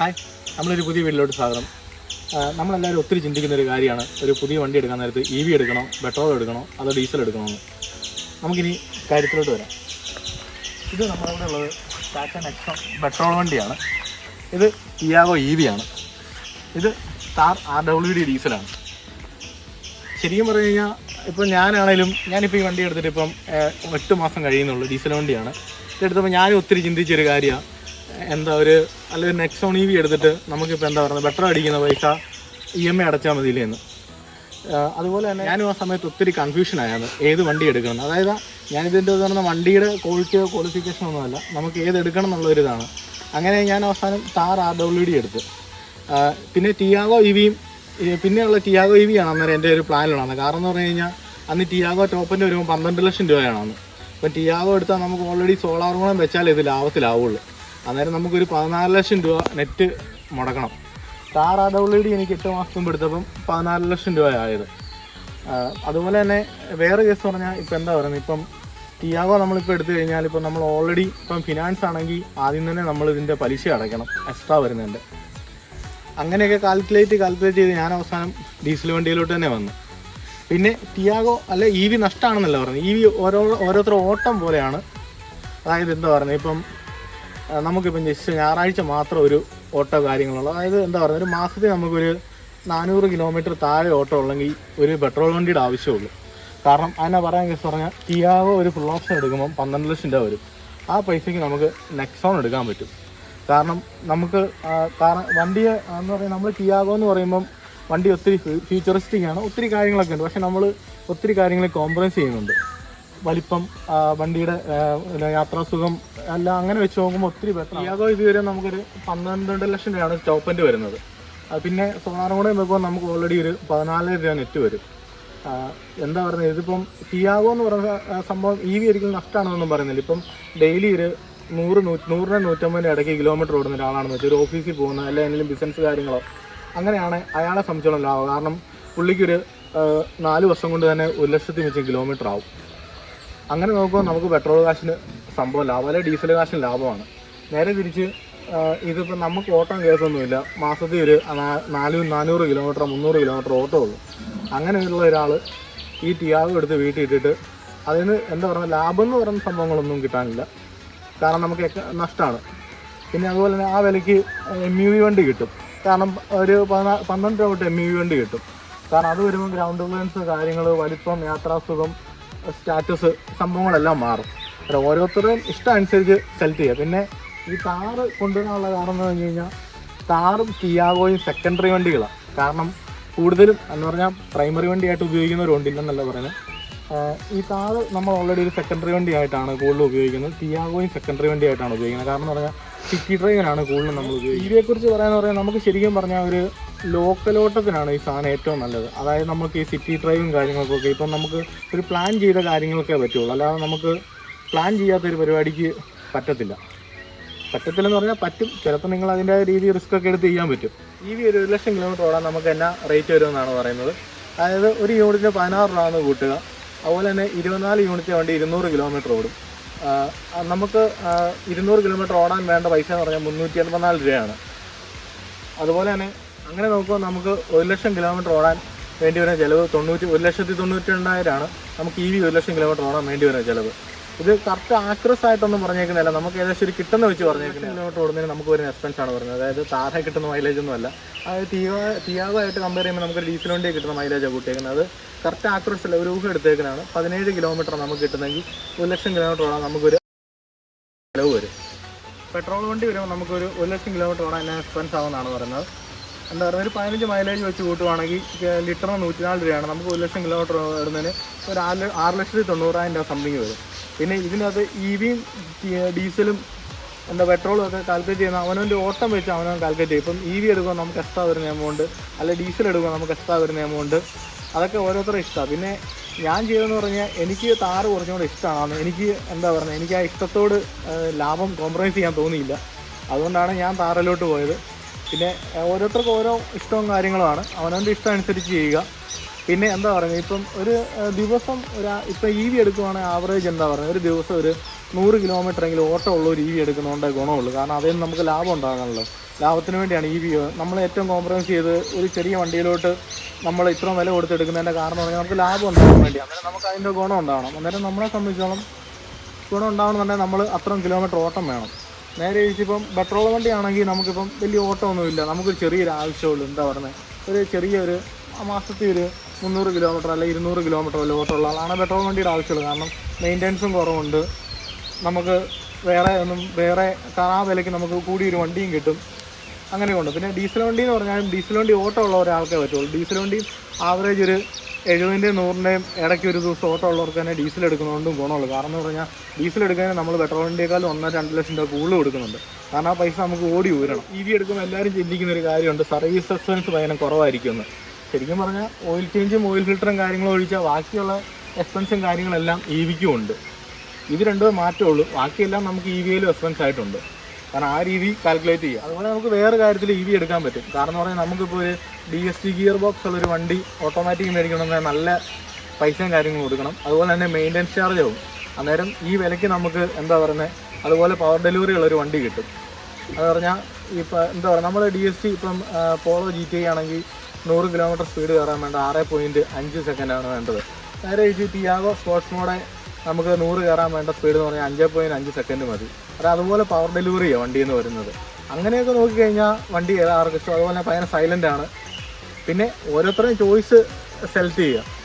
Hi. നമ്മളൊരു പുതിയ വീട്ടിലോട്ട് സ്വാഗതം. നമ്മളെല്ലാവരും ഒത്തിരി ചിന്തിക്കുന്ന ഒരു കാര്യമാണ്. ഒരു പുതിയ വണ്ടി എടുക്കാൻ നേരത്ത് ഇ വി എടുക്കണോ പെട്രോൾ എടുക്കണോ അതോ ഡീസൽ എടുക്കണോ എന്ന്. നമുക്കിനി കാര്യത്തിലോട്ട് വരാം. ഇത് നമ്മളിവിടെ ഉള്ളത് ടാറ്റ നെക്സോൺ പെട്രോൾ വണ്ടിയാണ്. ഇത് ഇയാവോ ഇ വി ആണ്. ഇത് താർ ആർ ഡബ്ല്യു ഡി ഡീസലാണ് ശരിക്കും പറഞ്ഞു കഴിഞ്ഞാൽ ഇപ്പോൾ ഞാനാണേലും ഞാനിപ്പോൾ ഈ വണ്ടി എടുത്തിട്ട് ഇപ്പം എട്ട് മാസം കഴിയുന്നുള്ളൂ ഡീസൽ വണ്ടിയാണ്. ഇതെടുത്തപ്പോൾ ഞാനും ഒത്തിരി ചിന്തിച്ചൊരു കാര്യമാണ് എന്താ ഒരു അല്ലെങ്കിൽ നെക്സോൺ ഇ വി എടുത്തിട്ട് നമുക്കിപ്പോൾ എന്താ പറയുന്നത് ബെറ്റർ അടിക്കുന്ന പൈസ ഇ എം ഐ അടച്ചാൽ മതിയില്ലേ എന്ന്. അതുപോലെ തന്നെ ഞാനും ആ സമയത്ത് ഒത്തിരി കൺഫ്യൂഷൻ ആയാണ് ഏത് വണ്ടി എടുക്കണം? അതായത് ഞാനിതിന്റെ പറഞ്ഞ വണ്ടിയുടെ ക്വാളിറ്റിയോ ക്വാളിഫിക്കേഷനോ ഒന്നുമല്ല. നമുക്ക് ഏത് എടുക്കണം എന്നുള്ളൊരിതാണ്. അങ്ങനെ ഞാൻ അവസാനം താർ ആർ ഡബ്ല്യു ഡി എടുത്ത്. പിന്നെ ടിയാഗോ ഇ വിയും പിന്നെയുള്ള ടിയാഗോ ഇ വി ആണ് അന്നേരം എന്റെ ഒരു പ്ലാനിലാണ് കാരണം എന്ന് പറഞ്ഞു കഴിഞ്ഞാൽ അന്ന് ടിയാഗോ ടോപ്പിന്റെ വരുമ്പോൾ പന്ത്രണ്ട് ലക്ഷം രൂപയാണ് അന്ന്. അപ്പം ടിയാഗോ എടുത്താൽ നമുക്ക് ഓൾറെഡി സോളാർ ഗുണം വെച്ചാൽ ഇത് ലാഭത്തിലാവുള്ളൂ. അന്നേരം നമുക്കൊരു പതിനാല് ലക്ഷം രൂപ നെറ്റ് മുടക്കണം. താർ ആ ഡബ്ല്യു ഡി എനിക്ക് എട്ട് മാസം മുമ്പ് എടുത്തപ്പം പതിനാല് ലക്ഷം രൂപ ആയത്. അതുപോലെ തന്നെ വേറെ കേസ് പറഞ്ഞാൽ ഇപ്പം എന്താ പറയുന്നത് ഇപ്പം ടിയാഗോ നമ്മളിപ്പോൾ എടുത്തു കഴിഞ്ഞാൽ ഇപ്പം നമ്മൾ ഓൾറെഡി ഇപ്പം ഫിനാൻസ് ആണെങ്കിൽ ആദ്യം തന്നെ നമ്മൾ ഇതിന്റെ പലിശ അടയ്ക്കണം എക്സ്ട്രാ വരുന്നുണ്ട് അങ്ങനെയൊക്കെ കാൽക്കുലേറ്റ് കാൽക്കുലേറ്റ് ചെയ്ത് ഞാൻ അവസാനം ഡീസൽ വണ്ടിയിലോട്ട് തന്നെ വന്നു. പിന്നെ ടിയാഗോ അല്ല ഇ വി നഷ്ടമാണെന്നല്ല പറഞ്ഞത്. ഇ വി ഓരോ ഓരോരുത്തർ ഓട്ടം പോലെയാണ്. അതായത് എന്താ പറയുന്നത് ഇപ്പം നമുക്കിപ്പം ജസ്റ്റ് ഞായറാഴ്ച മാത്രം ഒരു ഓട്ടോ കാര്യങ്ങളുള്ളൂ. അതായത് എന്താ പറയുക ഒരു മാസത്തിൽ നമുക്കൊരു നാനൂറ് കിലോമീറ്റർ താഴെ ഓട്ടോ ഉള്ളെങ്കിൽ ഒരു പെട്രോൾ വണ്ടിയുടെ ആവശ്യമുള്ളൂ. കാരണം അതിനെ പറയാൻ കേസ് പറഞ്ഞാൽ ടിയാവോ ഒരു ഫുൾ ഓപ്ഷൻ എടുക്കുമ്പം പന്ത്രണ്ട് ലക്ഷം രൂപ വരും. ആ പൈസയ്ക്ക് നമുക്ക് നെക്സോൺ എടുക്കാൻ പറ്റും. കാരണം നമുക്ക് കാരണം വണ്ടി എന്ന് പറയുന്നത് നമ്മൾ ടിയാവോ എന്ന് പറയുമ്പം വണ്ടി ഒത്തിരി ഫ്യൂച്ചറിസ്റ്റിക് ആണ്. ഒത്തിരി കാര്യങ്ങളൊക്കെ ഉണ്ട്. പക്ഷെ നമ്മൾ ഒത്തിരി കാര്യങ്ങൾ കോംപ്രമൈസ് ചെയ്യുന്നുണ്ട്. വലിപ്പം വണ്ടിയുടെ യാത്രാസുഖം എല്ലാം അങ്ങനെ വെച്ച് നോക്കുമ്പോൾ ഒത്തിരി ബെറ്റർ ടിയാഗോ ഇതുവരെ നമുക്കൊരു പന്ത്രണ്ട് ലക്ഷം രൂപയാണ് സ്റ്റോപ്പന്റ് വരുന്നത്. പിന്നെ സോളാറും നോക്കുമ്പോൾ നമുക്ക് ഓൾറെഡി ഒരു പതിനാല് രൂപ നെറ്റ് വരും. എന്താ പറയുന്നത്? ഇതിപ്പം ടിയാഗോ എന്ന് പറയുന്ന സംഭവം ഇ വി ഒരിക്കലും നഷ്ടമാണെന്നൊന്നും പറയുന്നില്ല. ഇപ്പം ഡെയിലി ഒരു നൂറ് നൂറ്റി നൂറിന് നൂറ്റമ്പതിന്റെ ഇടയ്ക്ക് കിലോമീറ്റർ ഓടുന്ന ഒരാളാണെന്ന് വെച്ചാൽ ഒരു ഓഫീസിൽ പോകുന്ന അല്ലെങ്കിൽ എന്തെങ്കിലും ബിസിനസ് കാര്യങ്ങളോ അങ്ങനെയാണ് അയാളെ സംബന്ധിച്ചോളം ലാഭം. കാരണം പുള്ളിക്കൊരു നാല് വർഷം കൊണ്ട് തന്നെ ഒരു ലക്ഷത്തി വെച്ച് കിലോമീറ്റർ ആവും. അങ്ങനെ നോക്കുമ്പോൾ നമുക്ക് പെട്രോൾ കാശിന് സംഭവം ലാഭം അല്ലെങ്കിൽ ഡീസൽ കാശിന് ലാഭമാണ്. നേരെ തിരിച്ച് ഇതിപ്പോൾ നമുക്ക് ഓട്ടം കേസൊന്നുമില്ല. മാസത്തിൽ ഒരു നാല് നാനൂറ് കിലോമീറ്റർ മുന്നൂറ് കിലോമീറ്റർ ഓട്ടോ ഉള്ളൂ. അങ്ങനെയുള്ള ഒരാൾ ഈ ടിയാഗ് എടുത്ത് വീട്ടിൽ ഇട്ടിട്ട് അതിന് എന്താ പറയുക ലാഭം എന്ന് പറയുന്ന സംഭവങ്ങളൊന്നും കിട്ടാനില്ല. കാരണം നമുക്ക് നഷ്ടമാണ് പിന്നെ അതുപോലെ തന്നെ ആ വിലയ്ക്ക് എം യു വി വണ്ടി കിട്ടും. കാരണം ഒരു പന്ത്രണ്ട് രൂപ തൊട്ട് എം യു വി വണ്ടി കിട്ടും. കാരണം അത് വരുമ്പോൾ ഗ്രൗണ്ട് ക്ലിയൻസ് കാര്യങ്ങൾ വലിപ്പം യാത്രാസുഖം സ്റ്റാറ്റസ് സംഭവങ്ങളെല്ലാം മാറും. അല്ല ഓരോരുത്തരുടെയും ഇഷ്ടം അനുസരിച്ച് സെലക്ട് ചെയ്യുക. പിന്നെ ഈ താറ് കൊണ്ടുവരാനുള്ള കാരണം എന്ന് പറഞ്ഞു കഴിഞ്ഞാൽ കാറും ടിയാഗോയും സെക്കൻഡറി വണ്ടികളാണ് കാരണം കൂടുതലും എന്ന് പറഞ്ഞാൽ പ്രൈമറി വണ്ടിയായിട്ട് ഉപയോഗിക്കുന്നവരുണ്ടില്ലെന്നല്ല പറയുന്നത് ഈ താറ് നമ്മൾ ഓൾറെഡി ഒരു സെക്കൻഡറി വണ്ടിയായിട്ടാണ് കൂടുതൽ ഉപയോഗിക്കുന്നത്. ടിയാഗോയും സെക്കൻഡറി വണ്ടിയായിട്ടാണ് ഉപയോഗിക്കുന്നത്. കാരണം എന്ന് പറഞ്ഞാൽ സിറ്റി ഡ്രൈവിനാണ് കൂടുതലും നമ്മൾ ഉപയോഗിക്കുന്നത്. ഇവയെക്കുറിച്ച് പറയാമെന്ന് പറഞ്ഞാൽ നമുക്ക് ശരിക്കും പറഞ്ഞാൽ ഒരു ലോക്കൽ ഓട്ടത്തിനാണ് ഈ സാധനം ഏറ്റവും നല്ലത്. അതായത് നമുക്ക് ഈ സിറ്റി ഡ്രൈവും കാര്യങ്ങൾക്കൊക്കെ ഇപ്പം നമുക്ക് ഒരു പ്ലാൻ ചെയ്ത കാര്യങ്ങളൊക്കെ പറ്റുള്ളൂ. അല്ലാതെ നമുക്ക് പ്ലാൻ ചെയ്യാത്ത ഒരു പരിപാടിക്ക് പറ്റത്തില്ല. പറ്റത്തില്ലെന്ന് പറഞ്ഞാൽ പറ്റും. ചിലപ്പോൾ നിങ്ങൾ അതിന്റെ രീതി റിസ്ക് ഒക്കെ എടുത്ത് ചെയ്യാൻ പറ്റും. ഈ വി ഒരു ലക്ഷം കിലോമീറ്റർ ഓടാൻ നമുക്ക് എന്നാ റേറ്റ് വരുമെന്നാണ് പറയുന്നത്. അതായത് ഒരു യൂണിറ്റിന് പതിനാറ് രൂപ എന്ന് കൂട്ടുക. അതുപോലെ തന്നെ ഇരുപത്തിനാല് യൂണിറ്റ് വണ്ടി ഇരുന്നൂറ് കിലോമീറ്റർ ഓടും. നമുക്ക് ഇരുന്നൂറ് കിലോമീറ്റർ ഓടാൻ വേണ്ട പൈസ എന്ന് പറഞ്ഞാൽ മുന്നൂറ്റി എൺപത്തിനാല് രൂപയാണ്. അതുപോലെ തന്നെ അങ്ങനെ നോക്കുമ്പോൾ നമുക്ക് ഒരു ലക്ഷം കിലോമീറ്റർ ഓടാൻ വേണ്ടി വരുന്ന ചിലവ് തൊണ്ണൂറ്റി ഒരു ലക്ഷത്തി തൊണ്ണൂറ്റി രണ്ടായിരമാണ് നമുക്ക് ഈ വി ഒരു ലക്ഷം കിലോമീറ്റർ ഓടാൻ വേണ്ടി വരുന്ന ചിലവ്. ഇത് കറക്റ്റ് ആക്രസ് ആയിട്ടൊന്നും പറഞ്ഞേക്കുന്നില്ല നമുക്ക് ഏകദേശം ഒരു കിട്ടുന്ന വെച്ച് പറഞ്ഞേക്കുന്നത് കിലോമീറ്റർ ഓടുന്നതിന് നമുക്ക് വരുന്ന എക്സ്പെൻസ് ആണ് പറയുന്നത്. അതായത് താഴെ കിട്ടുന്ന മൈലേജ് ഒന്നും അല്ല. അതായത് തീയാ തീയാവായിട്ട് കമ്പയർ ചെയ്യുമ്പോൾ നമുക്ക് ഡീസൽ വണ്ടി കിട്ടുന്ന മൈലേജാണ് കൂട്ടിയേക്കുന്നത്. അത് കറക്റ്റ് ആക്രസ് അല്ല. ഒരു ഊഹം എടുത്തേക്കുന്നതാണ്. പതിനേഴ് കിലോമീറ്റർ നമുക്ക് കിട്ടുന്നെങ്കിൽ ഒരു ലക്ഷം കിലോമീറ്റർ ഓടാൻ നമുക്കൊരു ചിലവ് വരും. പെട്രോൾ വണ്ടി വരുമ്പോൾ നമുക്കൊരു ഒരു ലക്ഷം കിലോമീറ്റർ ഓടാൻ എക്സ്പെൻസ് ആവുമെന്നാണ് പറയുന്നത്. എന്താ പറയുക ഒരു പതിനഞ്ച് മൈലേജ് വെച്ച് കൂട്ടുവാണെങ്കിൽ ലിറ്ററിന് നൂറ്റിനാല് രൂപയാണ്. നമുക്ക് ഒരു ലക്ഷം കിലോമീറ്റർ ഇടുന്നതിന് ഒരു ആറ് ആറ് ലക്ഷത്തി തൊണ്ണൂറായിരം രൂപ സംതിങ് വരും. പിന്നെ ഇതിനകത്ത് ഇ വിയും ഡീസലും എന്താ പെട്രോളും ഒക്കെ കാൽക്കുലേറ്റ് ചെയ്യുന്ന അവനവന്റെ ഓട്ടം വെച്ച് അവനവൻ കാൽക്കുലേറ്റ് ചെയ്യും. ഇപ്പം ഇ വി എടുക്കുമ്പോൾ നമുക്ക് എക്സ്ട്രാ വരുന്ന എമൗണ്ട് അല്ലെ ഡീസൽ എടുക്കുമ്പോൾ നമുക്ക് എക്സ്ട്രാ വരുന്ന എമൗണ്ട് അതൊക്കെ ഓരോരുത്തരും ഇഷ്ടമാണ് പിന്നെ ഞാൻ ചെയ്തതെന്ന് പറഞ്ഞാൽ എനിക്ക് താറ് കുറച്ചും കൂടെ ഇഷ്ടമാണ് എനിക്ക് എന്താ പറയുക എനിക്ക് ആ ഇഷ്ടത്തോട് ലാഭം കോംപ്രമൈസ് ചെയ്യാൻ തോന്നിയില്ല. അതുകൊണ്ടാണ് ഞാൻ താറിലോട്ട് പോയത്. പിന്നെ ഓരോരുത്തർക്കും ഓരോ ഇഷ്ടവും കാര്യങ്ങളുമാണ്. അവനവന്റെ ഇഷ്ടം അനുസരിച്ച് ചെയ്യുക. പിന്നെ എന്താ പറയുക ഇപ്പം ഒരു ദിവസം ഒരു ഇപ്പം ഇ വി എടുക്കുവാണെങ്കിൽ ആവറേജ് എന്താ പറയുക ഒരു ദിവസം ഒരു നൂറ് കിലോമീറ്റർ എങ്കിലും ഓട്ടോ ഉള്ള ഒരു ഇ വി എടുക്കുന്നതുകൊണ്ട് ഗുണമുള്ളൂ. കാരണം അതിൽ നിന്ന് നമുക്ക് ലാഭം ഉണ്ടാകാണല്ലോ ലാഭത്തിന് വേണ്ടിയാണ് ഇ വി നമ്മൾ ഏറ്റവും കോംപ്രമൈസ് ചെയ്ത് ഒരു ചെറിയ വണ്ടിയിലോട്ട് നമ്മൾ ഇത്ര വില കൊടുത്തെടുക്കുന്നതിന്റെ കാരണം പറഞ്ഞാൽ നമുക്ക് ലാഭം ഉണ്ടാകാൻ വേണ്ടി അന്നേരം നമുക്ക് അതിന്റെ ഗുണം ഉണ്ടാവണം. അന്നേരം നമ്മളെ സംബന്ധിച്ചോളം ഗുണം ഉണ്ടാകണമെന്നുണ്ടെങ്കിൽ നമ്മൾ അത്രയും കിലോമീറ്റർ ഓട്ടം വേണം. നേരെ ഇപ്പം പെട്രോൾ വണ്ടിയാണെങ്കിൽ നമുക്കിപ്പം വലിയ ഓട്ടമൊന്നുമില്ല. നമുക്കൊരു ചെറിയൊരു ആവശ്യമുള്ളൂ. എന്താ പറയുന്നത് ഒരു ചെറിയൊരു മാസത്തിൽ ഒരു മുന്നൂറ് കിലോമീറ്റർ അല്ലെങ്കിൽ ഇരുന്നൂറ് കിലോമീറ്റർ വല്ല ഓട്ടമുള്ള ആളാണ് പെട്രോൾ വണ്ടിയുടെ ആവശ്യമുള്ളൂ കാരണം മെയിന്റെനൻസും കുറവുണ്ട്. നമുക്ക് വേറെ ഒന്നും വേറെ ആ വിലയ്ക്ക് നമുക്ക് കൂടിയൊരു വണ്ടിയും കിട്ടും. അങ്ങനെയുണ്ട്. പിന്നെ ഡീസൽ വണ്ടി എന്ന് പറഞ്ഞാലും ഡീസൽ വണ്ടി ഓട്ടം ഉള്ള ഒരാൾക്കേ പറ്റുള്ളൂ. ഡീസൽ വണ്ടി ആവറേജ് ഒരു എഴുപതിന്റെയും നൂറിന്റെയും ഇടയ്ക്ക് ഒരു ദിവസം ഓട്ടോ ഉള്ളവർക്ക് തന്നെ ഡീസൽ എടുക്കുന്നതുകൊണ്ടും ഗുണമുള്ളൂ. കാരണം എന്ന് പറഞ്ഞാൽ ഡീസൽ എടുക്കാൻ നമ്മൾ വണ്ടിയേക്കാളും ഒന്നര രണ്ട് ലക്ഷം രൂപ കൂടുതൽ കൊടുക്കുന്നുണ്ട്. കാരണം ആ പൈസ നമുക്ക് ഓടി ഊരണം. ഇ വി എടുക്കുമ്പോൾ എല്ലാവരും ചിന്തിക്കുന്ന ഒരു കാര്യമുണ്ട് സർവീസ് എക്സ്പെൻസ് ഭയങ്കര കുറവായിരിക്കുമെന്ന്. ശരിക്കും പറഞ്ഞാൽ ഓയിൽ ചേഞ്ചും ഓയിൽ ഫിൽറ്ററും കാര്യങ്ങളും ഒഴിച്ചാൽ ബാക്കിയുള്ള എക്സ്പെൻസും കാര്യങ്ങളെല്ലാം ഇ വിക്കും ഉണ്ട്. ഇത് രണ്ടും മാറ്റമുള്ളൂ ബാക്കിയെല്ലാം നമുക്ക് ഇ വിയിലും എക്സ്പെൻസ് ആയിട്ടുണ്ട്. കാരണം ആ രീതി കാൽക്കുലേറ്റ് ചെയ്യുക. അതുപോലെ നമുക്ക് വേറെ കാര്യത്തിൽ ഇ വി എടുക്കാൻ പറ്റും. കാരണം എന്ന് പറഞ്ഞാൽ നമുക്കിപ്പോൾ ഒരു D S T gear box ഉള്ള ഒരു വണ്ടി ഓട്ടോമാറ്റിക് മേടിക്കണമെങ്കിൽ നല്ല പൈസയും കാര്യങ്ങളും കൊടുക്കണം. അതുപോലെ തന്നെ മെയിന്റനൻസ് ചാർജ് ആവും അന്നേരം ഈ വിലയ്ക്ക് നമുക്ക് എന്താ പറയുന്നത്? അതുപോലെ പവർ ഡെലിവറി ഉള്ളൊരു വണ്ടി കിട്ടും. അത് പറഞ്ഞാൽ ഇപ്പം എന്താ പറയുക നമ്മൾ ഡി എസ് ടി ഇപ്പം പോളോ ജി ടി ആണെങ്കിൽ നൂറ് കിലോമീറ്റർ സ്പീഡ് കയറാൻ വേണ്ട ആറ് പോയിന്റ് അഞ്ച് സെക്കൻഡാണ് വേണ്ടത്. നേരെ ഈ ടിയാഗോ സ്പോർട്സ് മോഡെ നമുക്ക് നൂറ് കയറാൻ വേണ്ട സ്പീഡ് എന്ന് പറഞ്ഞാൽ അഞ്ച് പോയിന്റ് അഞ്ച് സെക്കൻഡ് മതി. അത് അതുപോലെ പവർ ഡെലിവറിയാണ് വണ്ടി എന്ന് വരുന്നത്. അങ്ങനെയൊക്കെ നോക്കിക്കഴിഞ്ഞാൽ വണ്ടി ഏതാർക്കും ഇഷ്ടം. അതുപോലെ ഭയങ്കര സൈലന്റ് ആണ്. പിന്നെ ഓരോരുത്തരുടെയും ചോയ്സ് സെലക്ട് ചെയ്യുക.